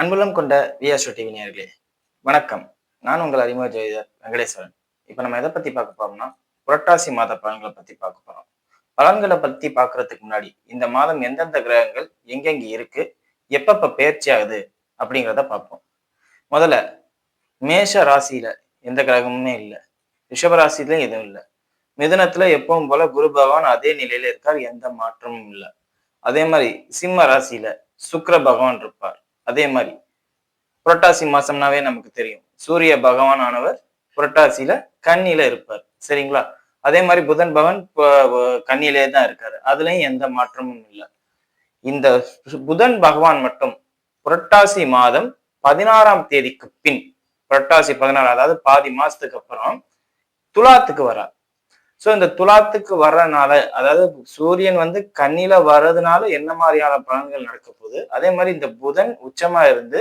அன்புள்ளம் கொண்ட VSO TV நேர்களே வணக்கம். நான் உங்கள் அறிமுக ஜோதிடர் வெங்கடேஸ்வரன். இப்போ நம்ம எதை பத்தி பார்க்க போறோம்னா புரட்டாசி மாத பலன்களை பத்தி பார்க்க போறோம். பலன்களை பத்தி பார்க்கறதுக்கு முன்னாடி இந்த மாதம் எந்தெந்த கிரகங்கள் எங்கெங்க இருக்கு எப்பப்ப பயிற்சி ஆகுது அப்படிங்கிறத பார்ப்போம். முதல்ல மேஷ ராசியில எந்த கிரகமுமே இல்லை. ரிஷப ராசியிலும் எதுவும் இல்லை. மிதுனத்துல எப்பவும் போல குரு பகவான் அதே நிலையில இருக்கார் எந்த மாற்றமும் இல்லை. அதே மாதிரி சிம்ம ராசியில சுக்கர பகவான் இருப்பார். அதே மாதிரி புரட்டாசி மாசம்னாவே நமக்கு தெரியும். சூரிய பகவான் ஆனவர் புரட்டாசியில கன்னியில இருப்பார். சரிங்களா? அதே மாதிரி புதன் பகவான் ப- கன்னியிலே தான் இருக்காரு. அதுலயும் எந்த மாற்றமும் இல்லை. இந்த புதன் பகவான் மட்டும் புரட்டாசி மாதம் பதினாறாம் தேதிக்கு பின் புரட்டாசி பதினாறு அதாவது பாதி மாசத்துக்கு அப்புறம் துலாத்துக்கு வரார். ஸோ இந்த துலாத்துக்கு வர்றதுனால அதாவது சூரியன் வந்து கண்ணில வர்றதுனால என்ன மாதிரியான பலன்கள் நடக்க போகுது? அதே மாதிரி இந்த புதன் உச்சமா இருந்து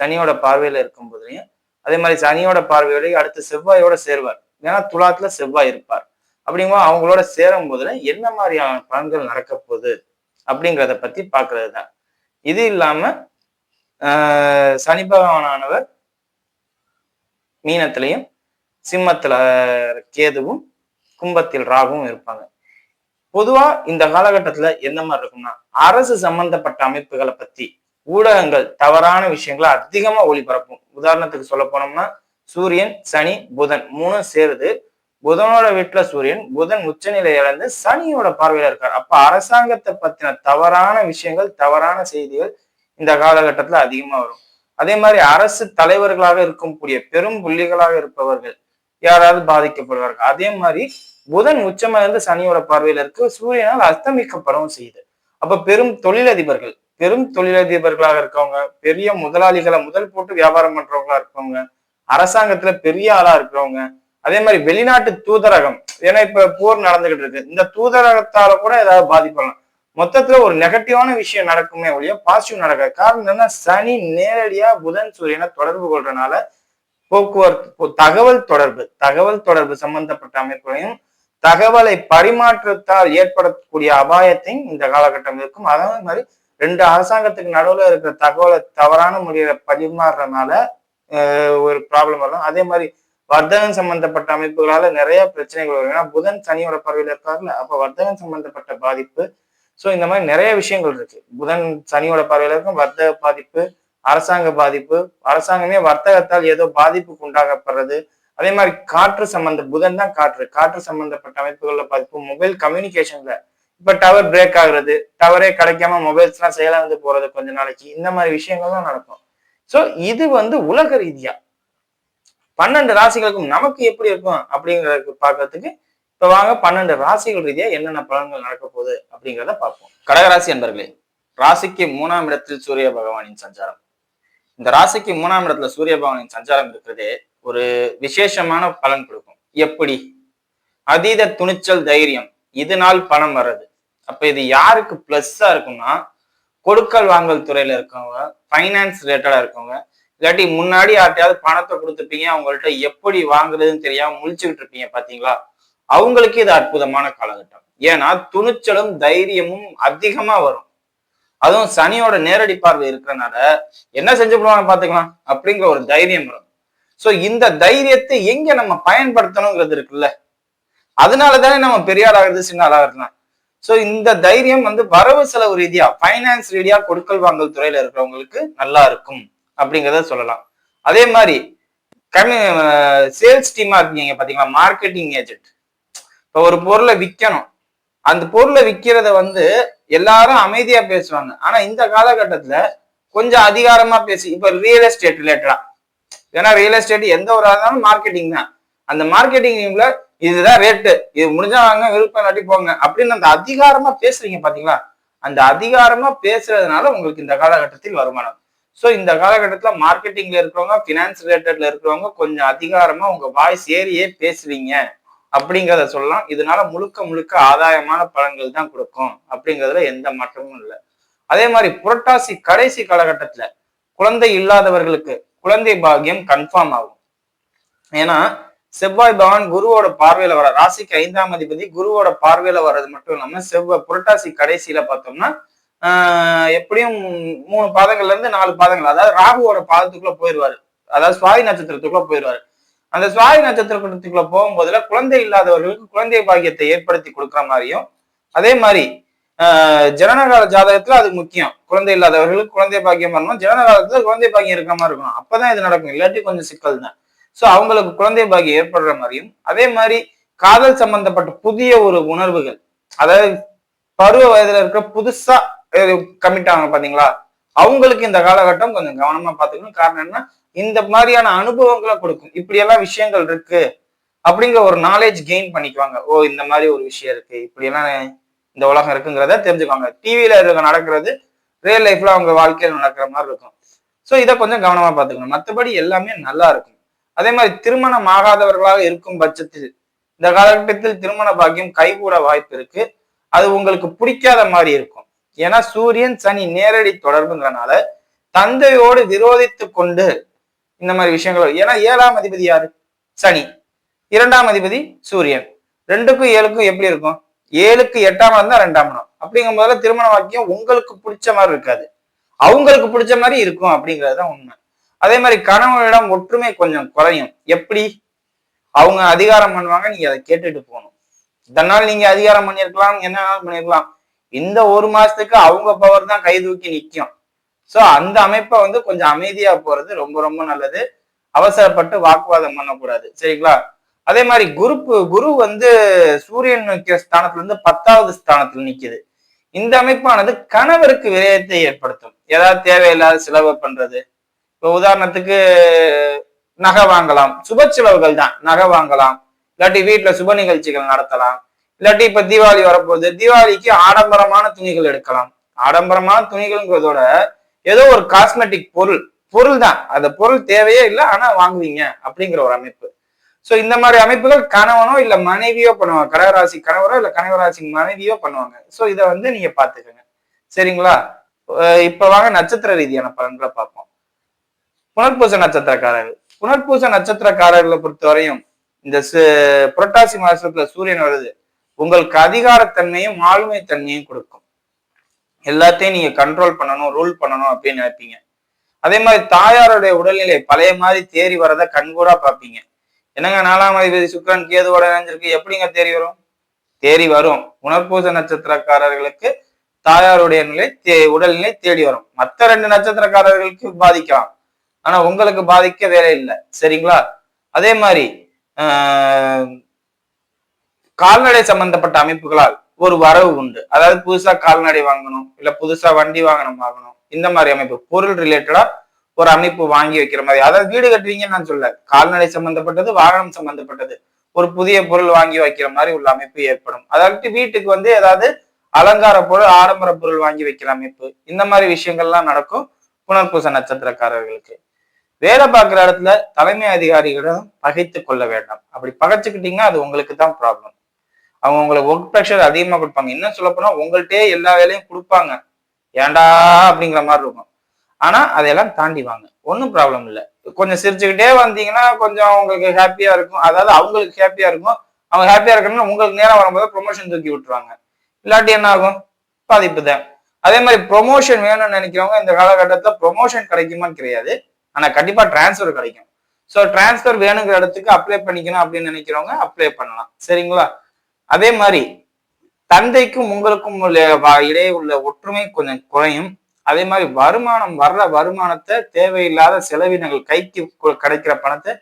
சனியோட பார்வையில இருக்கும் போதுலையும் அதே மாதிரி சனியோட பார்வையோடய அடுத்து செவ்வாயோட சேருவார். ஏன்னா துலாத்துல செவ்வாய் இருப்பார். அப்படிங்கும்போது அவங்களோட சேரும் போதுல என்ன மாதிரியான பலன்கள் நடக்க போகுது? அப்படிங்கிறத பத்தி பாக்குறது தான் இது இல்லாம ஆஹ் சனி பகவானவர் மீனத்திலையும் சிம்மத்துல கேதுவும் கும்பத்தில் ராகுவும் இருப்பாங்க. பொதுவா இந்த காலகட்டத்துல எந்த மாதிரி இருக்கும்னா அரசு சம்பந்தப்பட்ட அமைப்புகளை பத்தி ஊடகங்கள் தவறான விஷயங்களை அதிகமா ஒளிபரப்பும். உதாரணத்துக்கு சொல்ல போனோம்னா சூரியன் சனி புதன் மூணும் சேருது. புதனோட வீட்டுல சூரியன் புதன் உச்சநிலை இழந்து சனியோட பார்வையில இருக்கார். அப்ப அரசாங்கத்தை பத்தின தவறான விஷயங்கள் தவறான செய்திகள் இந்த காலகட்டத்துல அதிகமா வரும். அதே மாதிரி அரசு தலைவர்களாக இருக்கக்கூடிய பெரும் புள்ளிகளாக இருப்பவர்கள் யாராவது பாதிக்கப்படுவார்கள். அதே மாதிரி புதன் உச்சமா இருந்து சனியோட பார்வையில இருக்கு. சூரியனால் அஸ்தமிக்கப்படவும் செய்யுது. அப்ப பெரும் தொழிலதிபர்கள் பெரும் தொழிலதிபர்களாக இருக்கவங்க பெரிய முதலாளிகளை முதல் போட்டு வியாபாரம் பண்றவங்களா இருக்கவங்க அரசாங்கத்துல பெரிய ஆளா இருக்கிறவங்க அதே மாதிரி வெளிநாட்டு தூதரகம் ஏன்னா இப்ப போர் நடந்துகிட்டு இருக்கு. இந்த தூதரகத்தால கூட ஏதாவது பாதிப்படலாம் மொத்தத்துல ஒரு நெகட்டிவான விஷயம் நடக்குமே ஒழிய பாசிட்டிவ் நடக்காது. காரணம் என்னன்னா சனி நேரடியா புதன் சூரியனை தொடர்பு கொள்றதுனால போக்குவரத்து தகவல் தொடர்பு தகவல் தொடர்பு சம்பந்தப்பட்ட அமைப்புகளையும் தகவலை பரிமாற்றத்தால் ஏற்படக்கூடிய அபாயத்தையும் இந்த காலகட்டம் இருக்கும். அதே மாதிரி ரெண்டு அரசாங்கத்துக்கு நடுவில் இருக்கிற தகவலை தவறான முறையில பரிமாறுறதுனால ஒரு ப்ராப்ளம் வரும். அதே மாதிரி வர்த்தகம் சம்பந்தப்பட்ட அமைப்புகளால நிறைய பிரச்சனைகள் வரும். ஏன்னா புதன் சனியோட பறவையில் இருக்காருல்ல அப்ப வர்த்தகம் சம்பந்தப்பட்ட பாதிப்பு. ஸோ இந்த மாதிரி நிறைய விஷயங்கள் இருக்கு. புதன் சனியோட பார்வையில இருக்கும் வர்த்தக பாதிப்பு அரசாங்க பாதிப்பு அரசாங்கமே வர்த்தகத்தால் ஏதோ பாதிப்புக்கு உண்டாகப்படுறது அதே மாதிரி காற்று சம்பந்த புதன் தான் காற்று. காற்று சம்பந்தப்பட்ட அமைப்புகள்ல பாதிப்பு. மொபைல் கம்யூனிகேஷன்ல இப்ப டவர் பிரேக் ஆகுறது டவரே கிடைக்காம மொபைல்ஸ் எல்லாம் செயலாந்து போறது கொஞ்ச நாளைக்கு. இந்த மாதிரி விஷயங்கள்லாம் நடக்கும். சோ இது வந்து உலக ரீதியா பன்னெண்டு ராசிகளுக்கும் நமக்கு எப்படி இருக்கும் அப்படிங்கறது பாக்குறதுக்கு இப்ப வாங்க பன்னெண்டு ராசிகள் ரீதியா என்னென்ன பலன்கள் நடக்க போகுது அப்படிங்கிறத பார்ப்போம். கடகராசி என்பர்களே ராசிக்கு மூணாம் இடத்தில் சூரிய பகவானின் சஞ்சாரம். இந்த ராசிக்கு மூணாம் இடத்துல சூரிய பகவானின் சஞ்சாரம் இருக்கிறதே ஒரு விசேஷமான பலன் கொடுக்கும். எப்படி? அதீத துணிச்சல் தைரியம். இதனால் பணம் வர்றது. அப்ப இது யாருக்கு பிளஸ்ஸா இருக்கும்னா கொடுக்கல் வாங்கல் துறையில இருக்கவங்க ஃபைனான்ஸ் ரிலேட்டடா இருக்கவங்க இல்லாட்டி முன்னாடி யார்ட்டையாவது பணத்தை கொடுத்துருப்பீங்க அவங்கள்ட்ட எப்படி வாங்குறதுன்னு தெரியாம முழிச்சுக்கிட்டு இருப்பீங்க பாத்தீங்களா? அவங்களுக்கு இது அற்புதமான காலகட்டம். ஏன்னா துணிச்சலும் தைரியமும் அதிகமா வரும். அதுவும் சனியோட நேரடி பார்வை இருக்கிறனால என்ன செஞ்சு போடுவாங்க பாத்துக்கலாம் அப்படிங்கிற ஒரு தைரியம் வரும். சோ இந்த தைரியத்தை எங்க நம்ம பயன்படுத்தணுங்கிறது இருக்குல்ல. அதனால தானே நம்ம பெரிய ஆளாகிறது சின்ன ஆளாகிறதுலாம் சோ இந்த தைரியம் வந்து வரவு செலவு ரீதியா பைனான்ஸ் ரீதியா கொடுக்கல் வாங்கல் துறையில இருக்கிறவங்களுக்கு நல்லா இருக்கும் அப்படிங்கிறத சொல்லலாம். அதே மாதிரி கம்மி சேல்ஸ் டீமா இருக்கீங்க பாத்தீங்களா? மார்க்கெட்டிங் ஏஜென்ட் இப்போ ஒரு பொருளை விற்கணும் அந்த பொருளை விற்கிறத வந்து எல்லாரும் அமைதியா பேசுவாங்க. ஆனா இந்த காலகட்டத்துல கொஞ்சம் அதிகாரமா பேசி இப்ப ரியல் எஸ்டேட் ரிலேட்டடா ஏன்னா ரியல் எஸ்டேட் எந்த ஒரு ஆளாலும் மார்க்கெட்டிங் தான். அந்த மார்க்கெட்டிங்ல இதுதான் ரேட்டு இது முடிஞ்சா வாங்க விருப்பம் இல்லாட்டி போங்க. அப்படின்னு அந்த அதிகாரமா பேசுறீங்க பாத்தீங்களா? அந்த அதிகாரமா பேசுறதுனால உங்களுக்கு இந்த காலகட்டத்தில் வருமானம். ஸோ இந்த காலகட்டத்துல மார்க்கெட்டிங்ல இருக்கிறவங்க ஃபினான்ஸ் ரிலேட்டட்ல இருக்கிறவங்க கொஞ்சம் அதிகாரமா உங்க வாய்ஸ் ஏறியே பேசுவீங்க அப்படிங்கிறத சொல்லலாம். இதனால முழுக்க முழுக்க ஆதாயமான பலன்கள் தான் கொடுக்கும் அப்படிங்கிறதுல எந்த மாற்றமும் இல்லை. அதே மாதிரி புரட்டாசி கடைசி காலகட்டத்துல குழந்தை இல்லாதவர்களுக்கு குழந்தை பாக்கியம் கன்ஃபார்ம் ஆகும். ஏன்னா செவ்வாய் பகவான் குருவோட பார்வையில வர ராசிக்கு ஐந்தாம் அதிபதி குருவோட பார்வையில வர்றது மட்டும் இல்லாம செவ்வாய் புரட்டாசி கடைசியில பார்த்தோம்னா ஆஹ் எப்படியும் மூணு பாதங்கள்ல இருந்து நாலு பாதங்கள் அதாவது ராகுவோட பாதத்துக்குள்ள போயிடுவாரு அதாவது சுவாதி நட்சத்திரத்துக்குள்ள போயிடுவாரு அந்த சுவாதி நட்சத்திரத்துக்குள்ள போகும்போதுல குழந்தை இல்லாதவர்களுக்கு குழந்தை பாக்கியத்தை ஏற்படுத்தி கொடுக்குற மாதிரியும் அதே மாதிரி ஆஹ் ஜனனகால ஜாதகத்துல அது முக்கியம். குழந்தை இல்லாதவர்களுக்கு குழந்தை பாக்கியம் பண்ணணும் ஜனனகாலத்துல குழந்தை பாக்கியம் இருக்கிற மாதிரி இருக்கணும். அப்பதான் இது நடக்கும். இல்லாட்டி கொஞ்சம் சிக்கல் தான் சோ அவங்களுக்கு குழந்தை பாக்கியம் ஏற்படுற மாதிரியும் அதே மாதிரி காதல் சம்பந்தப்பட்ட புதிய ஒரு உணர்வுகள். அதாவது பருவ வயதுல இருக்கிற புதுசா கமிட் ஆகணும் பாத்தீங்களா? அவங்களுக்கு இந்த காலகட்டம் கொஞ்சம் கவனமா பாத்துக்கணும் காரணம் என்ன இந்த மாதிரியான அனுபவங்களை கொடுக்கும். இப்படி எல்லாம் விஷயங்கள் இருக்கு. அப்படிங்கிற ஒரு நாலேஜ் கெயின் பண்ணிக்குவாங்க. ஓ இந்த மாதிரி ஒரு விஷயம் இருக்கு. இப்படி எல்லாம் இந்த உலகம் இருக்குங்கிறத தெரிஞ்சுக்குவாங்க. டிவியில இருக்க நடக்கிறது ரியல் லைஃப்ல அவங்க வாழ்க்கையில் நடக்கிற மாதிரி இருக்கும். ஸோ இதை கொஞ்சம் கவனமா பார்த்துக்கணும். மற்றபடி எல்லாமே நல்லா இருக்கும். அதே மாதிரி திருமணம் ஆகாதவர்களாக இருக்கும் பட்சத்தில் இந்த காலகட்டத்தில் திருமண பாக்கியம் கைகூட வாய்ப்பு இருக்கு. அது உங்களுக்கு பிடிக்காத மாதிரி இருக்கும். ஏன்னா சூரியன் சனி நேரடி தொடர்புங்கிறனால தந்தையோடு விரோதித்து கொண்டு இந்த மாதிரி விஷயங்கள் ஏன்னா ஏழாம் அதிபதி யாரு? சனி. இரண்டாம் அதிபதி சூரியன். ரெண்டுக்கும் ஏழுக்கும் எப்படி இருக்கும்? ஏழுக்கு எட்டாம் இடம் தான் ரெண்டாம் இடம். அப்படிங்கும் போதுல திருமண வாக்கியம் உங்களுக்கு பிடிச்ச மாதிரி இருக்காது. அவங்களுக்கு பிடிச்ச மாதிரி இருக்கும் அப்படிங்கிறது தான் உண்மை. அதே மாதிரி கணவனிடம் ஒற்றுமை கொஞ்சம் குறையும். எப்படி? அவங்க அதிகாரம் பண்ணுவாங்க நீங்க அதை கேட்டுட்டு போகணும். இதனால் நீங்க அதிகாரம் பண்ணியிருக்கலாம் என்ன பண்ணிருக்கலாம் இந்த ஒரு மாசத்துக்கு அவங்க பவர் தான் கை தூக்கி நிற்கும் சோ அந்த அமைப்பை வந்து கொஞ்சம் அமைதியா போறது ரொம்ப ரொம்ப நல்லது. அவசரப்பட்டு வாக்குவாதம் பண்ணக்கூடாது. சரிங்களா? அதே மாதிரி குரு குரு வந்து சூரியன் நிற்கிற ஸ்தானத்துல இருந்து பத்தாவது ஸ்தானத்துல நிக்குது. இந்த அமைப்பானது கணவருக்கு விரயத்தை ஏற்படுத்தும். ஏதாவது தேவையில்லாத செலவு பண்றது. இப்போ உதாரணத்துக்கு நகை வாங்கலாம். சுப செலவுகள் தான். நகை வாங்கலாம். இல்லாட்டி வீட்டுல சுப நிகழ்ச்சிகள் நடத்தலாம். இல்லாட்டி இப்ப தீபாவளி வரப்போகுது. தீபாவளிக்கு ஆடம்பரமான துணிகள் எடுக்கலாம். ஆடம்பரமான துணிகள்ங்கிறதோட ஏதோ ஒரு காஸ்மெட்டிக் பொருள் பொருள் தான் அந்த பொருள் தேவையே இல்லை ஆனா வாங்குவீங்க அப்படிங்கிற ஒரு அமைப்பு. ஸோ இந்த மாதிரி அமைப்புகள் கணவனோ இல்ல மனைவியோ பண்ணுவாங்க. கடகராசி கணவரோ இல்ல கனகராசி மனைவியோ பண்ணுவாங்க. ஸோ இதை வந்து நீங்க பாத்துக்கோங்க சரிங்களா? இப்போ இப்ப வாங்க நட்சத்திர ரீதியான பலன்களை பார்ப்போம். புனர்பூச நட்சத்திரக்காரர்கள். புனர்பூச நட்சத்திரக்காரர்களை பொறுத்தவரையும் இந்த சு- புரட்டாசி மாசத்துல சூரியன் வருது. உங்களுக்கு அதிகாரத்தன்மையும் ஆளுமை தன்மையும் கொடுக்கும். எல்லாத்தையும் நீங்க கண்ட்ரோல் பண்ணணும் ரூல் பண்ணணும் அப்படின்னு நினைப்பீங்க. அதே மாதிரி தாயாருடைய உடல்நிலை பழைய மாதிரி தேறி வரதை கண்கூடா பார்ப்பீங்க. என்னங்க நாலாம் அதிபதி சுக்கரன் கேதுவோட இணைஞ்சிருக்கு? எப்படிங்க தேறி வரும்? தேறி வரும். உணர்பூச நட்சத்திரக்காரர்களுக்கு தாயாருடைய நிலை தே உடல்நிலை தேடி வரும். மற்ற ரெண்டு நட்சத்திரக்காரர்களுக்கு பாதிக்கலாம். ஆனா உங்களுக்கு பாதிக்க வேலை இல்லை. சரிங்களா? அதே மாதிரி ஆஹ், கால்நடை சம்பந்தப்பட்ட அமைப்புகளால் ஒரு வரவு உண்டு. அதாவது புதுசா கால்நடை வாங்கணும் இல்ல புதுசா வண்டி வாங்கணும் வாங்கணும். இந்த மாதிரி அமைப்பு. பொருள் ரிலேட்டடா ஒரு அமைப்பு வாங்கி வைக்கிற மாதிரி. அதாவது வீடு கட்டுவீங்கன்னு நான் சொல்ல கால்நடை சம்பந்தப்பட்டது வாகனம் சம்பந்தப்பட்டது. ஒரு புதிய பொருள் வாங்கி வைக்கிற மாதிரி உள்ள அமைப்பு ஏற்படும். அதாவது வீட்டுக்கு வந்து ஏதாவது அலங்கார பொருள் ஆடம்பர பொருள் வாங்கி வைக்கிற அமைப்பு. இந்த மாதிரி விஷயங்கள்லாம் நடக்கும் புனர்பூச நட்சத்திரக்காரர்களுக்கு. வேலை பார்க்குற இடத்துல தலைமை அதிகாரிகளிடம் பகைத்து கொள்ள வேண்டாம். அப்படி பகைச்சுக்கிட்டீங்கன்னா அது உங்களுக்கு தான் ப்ராப்ளம் அவங்க உங்களுக்கு ஒர்க் ப்ரெஷர் அதிகமாக கொடுப்பாங்க. இன்னும் சொல்ல போனா எல்லா வேலையும் கொடுப்பாங்க. ஏண்டா அப்படிங்கிற மாதிரி இருக்கும். ஆனால் அதையெல்லாம் தாண்டி வாங்க ஒன்றும் ப்ராப்ளம் இல்லை. கொஞ்சம் சிரிச்சுக்கிட்டே வந்தீங்கன்னா கொஞ்சம் உங்களுக்கு ஹாப்பியாக இருக்கும். அதாவது அவங்களுக்கு ஹாப்பியாக இருக்கும். அவங்க ஹாப்பியாக இருக்கணும்னா உங்களுக்கு நேரம் வரும்போது ப்ரொமோஷன் தூக்கி விட்டுருவாங்க. இல்லாட்டி என்ன ஆகும்? பாதிப்பு தான். அதே மாதிரி ப்ரொமோஷன் வேணும்னு நினைக்கிறவங்க இந்த காலகட்டத்தில் ப்ரொமோஷன் கிடைக்குமான்னு கிடையாது. ஆனால் கண்டிப்பாக டிரான்ஸ்ஃபர் கிடைக்கும். ஸோ டிரான்ஸ்ஃபர் வேணுங்கிற இடத்துக்கு அப்ளை பண்ணிக்கணும் அப்படின்னு நினைக்கிறவங்க அப்ளை பண்ணலாம். சரிங்களா? அதே மாதிரி தந்தைக்கும் உங்களுக்கும் இடையே உள்ள ஒற்றுமை கொஞ்சம் குறையும். அதே மாதிரி வருமானம் வர்ற வருமானத்தை தேவையில்லாத செலவினங்கள் கைக்கு கிடைக்கிற பணத்தை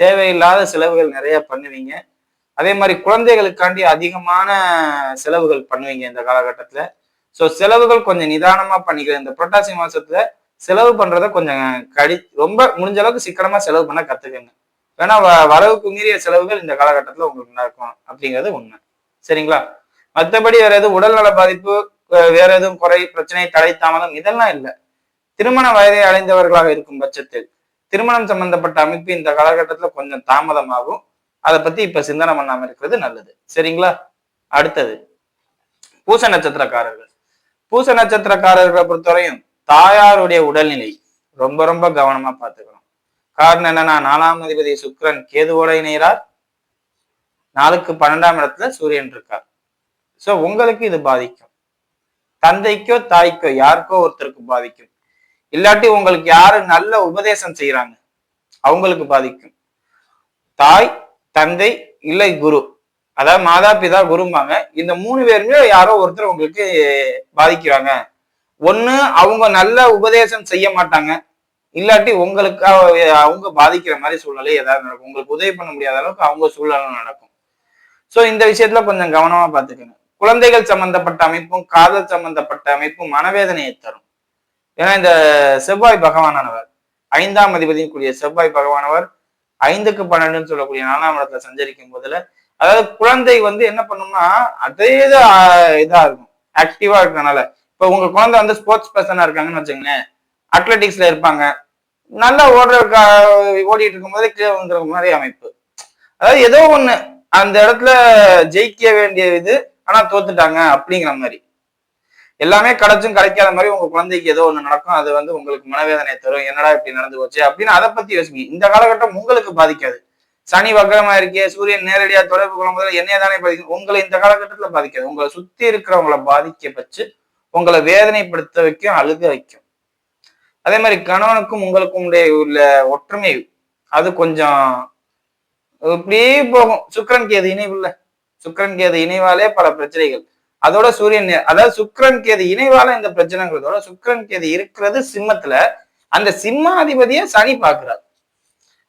தேவையில்லாத செலவுகள் நிறைய பண்ணுவீங்க. அதே மாதிரி குழந்தைகளுக்காண்டி அதிகமான செலவுகள் பண்ணுவீங்க இந்த காலகட்டத்தில். ஸோ செலவுகள் கொஞ்சம் நிதானமாக பண்ணிக்கிறேன் இந்த புரட்டாசி மாசத்துல செலவு பண்றத கொஞ்சம் கடி ரொம்ப முடிஞ்ச அளவுக்கு சிக்கனமாக செலவு பண்ண கத்துக்கங்க. ஏன்னா வ- வரவுக்கு மீறிய செலவுகள் இந்த காலகட்டத்தில் உங்களுக்கு நடக்கும் அப்படிங்கிறது உண்மை. சரிங்களா? மற்றபடி வேற எதுவும் உடல்நல பாதிப்பு வேற எதுவும் குறை பிரச்சனை தடை தாமதம் இதெல்லாம் இல்லை. திருமண வயதை அடைந்தவர்களாக இருக்கும் பட்சத்தில் திருமணம் சம்பந்தப்பட்ட அமைப்பு இந்த காலகட்டத்துல கொஞ்சம் தாமதமாகும். அதை பத்தி இப்ப சிந்தனை பண்ணாம இருக்கிறது நல்லது. சரிங்களா? அடுத்தது பூச நட்சத்திரக்காரர்கள். பூச நட்சத்திரக்காரர்களை பொறுத்தவரையும் தாயாருடைய உடல்நிலை ரொம்ப ரொம்ப கவனமா பார்த்துக்கணும். காரணம் என்னன்னா நாலாம் அதிபதி சுக்ரன் கேதுவோட இணைகிறார். நாளுக்கு பன்னெண்டாம் இடத்துல சூரியன் இருக்கார். ஸோ உங்களுக்கு இது பாதிக்கும். தந்தைக்கோ தாய்க்கோ யாருக்கோ ஒருத்தருக்கு பாதிக்கும். இல்லாட்டி உங்களுக்கு யாரு நல்ல உபதேசம் செய்யறாங்க அவங்களுக்கு பாதிக்கும். தாய் தந்தை இல்லை குரு. அதாவது மாதா பிதா குரும்பாங்க. இந்த மூணு பேருமே யாரோ ஒருத்தர் உங்களுக்கு பாதிக்கிறாங்க. ஒண்ணு அவங்க நல்ல உபதேசம் செய்ய மாட்டாங்க. இல்லாட்டி உங்களுக்கு அவங்க பாதிக்கிற மாதிரி சூழ்நிலை ஏதாவது நடக்கும். உங்களுக்கு உதவி பண்ண முடியாத அளவுக்கு அவங்க சூழ்நிலை நடக்கும். சோ இந்த விஷயத்துல கொஞ்சம் கவனமா பார்த்துக்கோங்க. குழந்தைகள் சம்பந்தப்பட்ட அமைப்பும் காதல் சம்பந்தப்பட்ட அமைப்பும் மனவேதனையை தரும். ஏன்னா இந்த செவ்வாய் பகவானவர் ஐந்தாம் அதிபதியும் கூடிய செவ்வாய் பகவானவர் ஐந்துக்கு பன்னெண்டுன்னு சொல்லக்கூடிய நாலாம் இடத்துல சஞ்சரிக்கும் போதுல அதாவது குழந்தை வந்து என்ன பண்ணும்னா அதே இதா இருக்கும். ஆக்டிவா இருக்கனால இப்ப உங்க குழந்தை வந்து ஸ்போர்ட்ஸ் பர்சனா இருக்காங்கன்னு வச்சுங்களேன் அத்லெட்டிக்ஸ்ல இருப்பாங்க. நல்லா ஓடுற ஓடிட்டு இருக்கும் போதே கீழே வந்துருக்க மாதிரி அமைப்பு. அதாவது ஏதோ ஒண்ணு அந்த இடத்துல ஜெயிக்க வேண்டிய இது ஆனா தோத்துட்டாங்க அப்படிங்கிற மாதிரி. எல்லாமே கிடைச்சும் கிடைக்காத மாதிரி உங்க குழந்தைக்கு ஏதோ ஒண்ணு நடக்கும். அது வந்து உங்களுக்கு மனவேதனை தரும். என்னடா இப்படி நடந்து போச்சு அப்படின்னு அதை பத்தி யோசிங்க. இந்த காலகட்டம் உங்களுக்கு பாதிக்காது. சனி வக்கரமா இருக்கே சூரியன் நேரடியா தொடர்பு கொள்ளும்போது என்னைய தானே பாதிக்கும். உங்களை இந்த காலகட்டத்துல பாதிக்காது. உங்களை சுத்தி இருக்கிறவங்களை பாதிக்க வச்சு உங்களை வேதனைப்படுத்த வைக்கும் அழுக வைக்கும். அதே மாதிரி கணவனுக்கும் உங்களுக்கும் உள்ள ஒற்றுமை அது கொஞ்சம் இப்படியே போகும். சுக்கரன் கேது இணைவு இல்ல சுக்கரன் கேது இணைவாலே பல பிரச்சனைகள். அதோட சூரியன் அதாவது சுக்கரன் கேது இணைவால இந்த பிரச்சனைங்கிறதோட சுக்கரன் கேது இருக்கிறது சிம்மத்துல. அந்த சிம்மாதிபதியை சனி பாக்குறாரு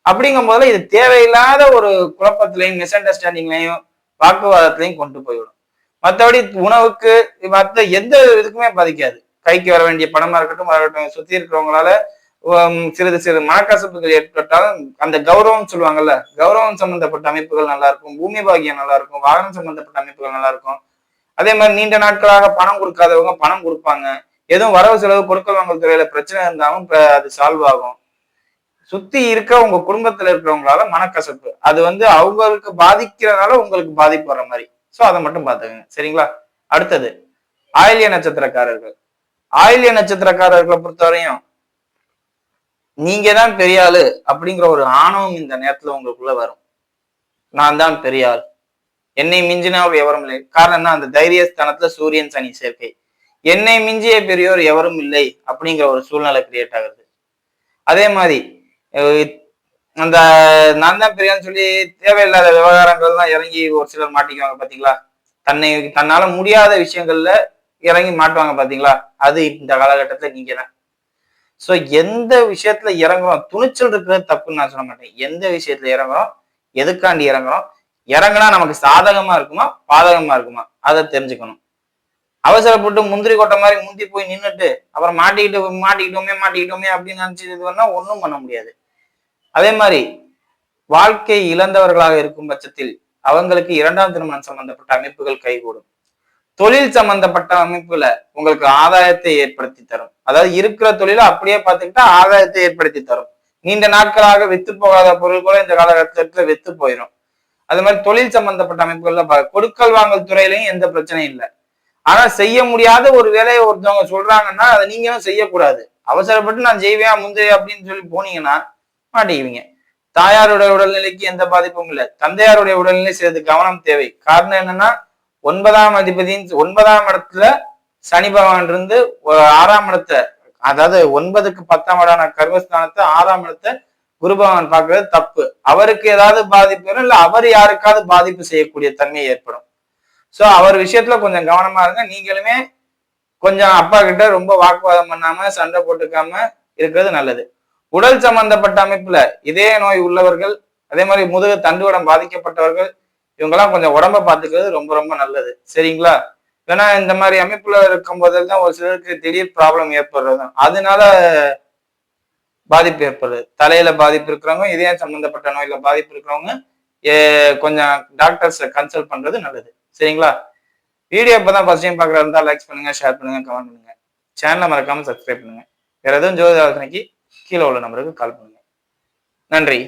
அப்படிங்கும் போதுல இது தேவையில்லாத ஒரு குழப்பத்திலையும் மிஸ் அண்டர்ஸ்டாண்டிங்லையும் வாக்குவாதத்திலையும் கொண்டு போய்விடும். மற்றபடி உணவுக்கு மற்ற எந்த இதுக்குமே பாதிக்காது. கைக்கு வர வேண்டிய பணமா இருக்கட்டும் வரட்டும் சுத்தி இருக்கிறவங்களால சிறிது சிறு மனக்கசப்புகள் ஏற்பட்டாலும் அந்த கௌரவம் சொல்லுவாங்கல்ல கௌரவம் சம்பந்தப்பட்ட அமைப்புகள் நல்லா இருக்கும் பூமி பாகியம் நல்லா இருக்கும் வாகனம் சம்பந்தப்பட்ட அமைப்புகள் நல்லா இருக்கும் அதே மாதிரி நீண்ட நாட்களாக பணம் கொடுக்காதவங்க பணம் கொடுப்பாங்க. எதுவும் வரவு செலவு பொருட்கள் வாங்கல் துறையில பிரச்சனை இருந்தாலும் அது சால்வ் ஆகும். சுத்தி இருக்க உங்க குடும்பத்துல இருக்கிறவங்களால மனக்கசப்பு அது வந்து அவங்களுக்கு பாதிக்கிறதுனால உங்களுக்கு பாதிப்பு வர மாதிரி. சோ அதை மட்டும் பாத்துக்கோங்க சரிங்களா? அடுத்தது ஆயிலிய நட்சத்திரக்காரர்கள். ஆயிலிய நட்சத்திரக்காரர்களை பொறுத்தவரையும் நீங்க தான் பெரிய ஆளு அப்படிங்கிற ஒரு ஆணவம் இந்த நேரத்துல உங்களுக்குள்ள வரும். நான் தான் பெரிய ஆள். என்னை மிஞ்சினா எவரும் இல்லை. காரணம் என்ன அந்த தைரியஸ்தானத்துல சூரியன் சனி சேர்க்கை. என்னை மிஞ்சிய பெரியோர் எவரும் இல்லை அப்படிங்கிற ஒரு சூழ்நிலை கிரியேட் ஆகுது அதே மாதிரி அந்த நான் தான் பெரியான்னு சொல்லி தேவையில்லாத விவகாரங்கள்லாம் இறங்கி ஒரு சிலர் மாட்டிக்குவாங்க பாத்தீங்களா? தன்னை தன்னால முடியாத விஷயங்கள்ல இறங்கி மாட்டுவாங்க பாத்தீங்களா? அது இந்த காலகட்டத்துல நீங்க தான் ஸோ எந்த விஷயத்துல இறங்குறோம்? துணிச்சல் இருக்கிறது தப்புன்னு நான் சொல்ல மாட்டேன். எந்த விஷயத்துல இறங்குறோம்? எதுக்காண்டி இறங்குறோம்? இறங்குனா நமக்கு சாதகமா இருக்குமா? பாதகமா இருக்குமா? அதை தெரிஞ்சுக்கணும். அவசரப்பட்டு முந்திரி கொட்டை மாதிரி முந்தி போய் நின்றுட்டு அப்புறம் மாட்டிக்கிட்டு மாட்டிக்கிட்டோமே மாட்டிக்கிட்டோமே அப்படின்னு நினைச்சு இது பண்ணா ஒன்றும் பண்ண முடியாது. அதே மாதிரி வாழ்க்கை இழந்தவர்களாக இருக்கும் பட்சத்தில் அவங்களுக்கு இரண்டாம் திருமணம் சம்பந்தப்பட்ட அமைப்புகள் கைகூடும். தொழில் சம்பந்தப்பட்ட அமைப்புல உங்களுக்கு ஆதாயத்தை ஏற்படுத்தி தரும். அதாவது இருக்கிற தொழில அப்படியே பார்த்துக்கிட்டா ஆதாயத்தை ஏற்படுத்தி தரும். நீண்ட நாட்களாக வித்து போகாத பொருள் கூட இந்த காலகட்டத்துல வித்து போயிடும் அது மாதிரி தொழில் சம்பந்தப்பட்ட அமைப்புகள்ல கொடுக்கல் வாங்கல் துறையிலையும் எந்த பிரச்சனையும் இல்லை. ஆனா செய்ய முடியாத ஒரு வேலையை ஒருத்தவங்க சொல்றாங்கன்னா அதை நீங்களும் செய்யக்கூடாது. அவசரப்பட்டு நான் செய்வேன் முந்தைய அப்படின்னு சொல்லி போனீங்கன்னா மாட்டிக்குவீங்க. தாயாருடைய உடல்நிலைக்கு எந்த பாதிப்பும் இல்லை. தந்தையாருடைய உடல்நிலை சிறிது கவனம் தேவை. காரணம் என்னன்னா ஒன்பதாம் அதிபதியின் ஒன்பதாம் இடத்துல சனி பகவான் இருந்து ஆறாம் இடத்தை அதாவது ஒன்பதுக்கு பத்தாம் இடான கர்மஸ்தானத்தை ஆறாம் இடத்தை குரு பகவான் பார்க்கறது தப்பு. அவருக்கு ஏதாவது பாதிப்பு வரும் இல்ல அவர் யாருக்காவது பாதிப்பு செய்யக்கூடிய தன்மை ஏற்படும். சோ அவர் விஷயத்துல கொஞ்சம் கவனமா இருங்க. நீங்களுமே கொஞ்சம் அப்பா கிட்ட ரொம்ப வாக்குவாதம் பண்ணாம சண்டை போட்டுக்காம இருக்கிறது நல்லது. உடல் சம்பந்தப்பட்ட அமைப்புல இதே நோய் உள்ளவர்கள் அதே மாதிரி முதுகு தண்டுவடம் பாதிக்கப்பட்டவர்கள் இவங்கெல்லாம் கொஞ்சம் உடம்ப பார்த்துக்கிறது ரொம்ப ரொம்ப நல்லது. சரிங்களா? ஏன்னா இந்த மாதிரி அமைப்புல இருக்கும் போதெல்லாம் ஒரு சிலருக்கு திடீர் ப்ராப்ளம் ஏற்படுறது அதனால பாதிப்பு ஏற்படுது. தலையில பாதிப்பு இருக்கிறவங்க இதயம் சம்பந்தப்பட்ட நோயில பாதிப்பு இருக்கிறவங்க கொஞ்சம் டாக்டர்ஸை கன்சல்ட் பண்றது நல்லது. சரிங்களா? வீடியோ இப்பதான் ஃபர்ஸ்ட் டைம் பார்க்குறது இருந்தால் லைக் பண்ணுங்க ஷேர் பண்ணுங்க கமெண்ட் பண்ணுங்க. சேனலை மறக்காம சப்ஸ்கிரைப் பண்ணுங்க. வேற எதுவும் ஜோதி ஆலோசனைக்கு கீழே உள்ள நம்பருக்கு கால் பண்ணுங்க. நன்றி.